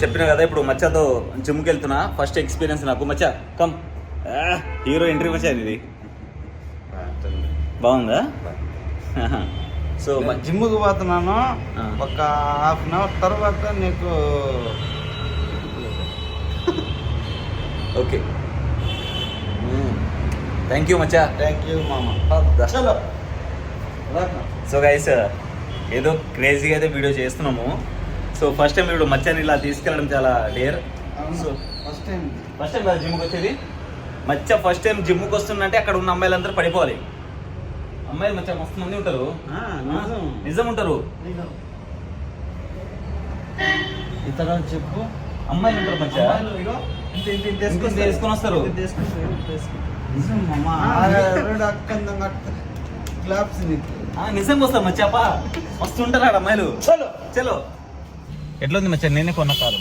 చెప్పిన కదా ఇప్పుడు మచ్చతో జిమ్కి వెళ్తున్నా ఫస్ట్ ఎక్స్పీరియన్స్ నాకు. మచ్చ కమ్ హీరో ఎంట్రీ మచ్చా ఇది. బాగుందా? సో జిమ్కి పోతున్నాను. ఒక హాఫ్ అన్ అవర్ తర్వాత నీకు ఓకే. థ్యాంక్ యూ మచ్చా. థ్యాంక్ యూ మామ. సో గైస్ ఏదో క్రేజీగా అయితే వీడియో చేస్తున్నాము. సో ఫస్ట్ టైం ఇప్పుడు మచ్చని ఇలా తీసుకెళ్ళడం చాలా dare. So first time first time కదా జిమ్కి వచ్చేది? మచ్చ ఫస్ట్ టైం జిమ్కి వస్తుందంటే అక్కడ ఉన్న అమ్మాయిలందరూ పడిపోవాలి. అమ్మాయిలు మచ్చ మస్తు మంది ఉంటారు. నిజం. ఉంటారు. ఇతర చెప్పు. అమ్మాయిలు ఉంటారు ఇంత వేసుకొని వస్తారు. నిజంగా వస్తారు మచ్చప్ప మస్తు ఉంటారు అమ్మాయిలు. చలో. చలో. ఎట్లుంది మచ్చ? నేనే కొన్న కారు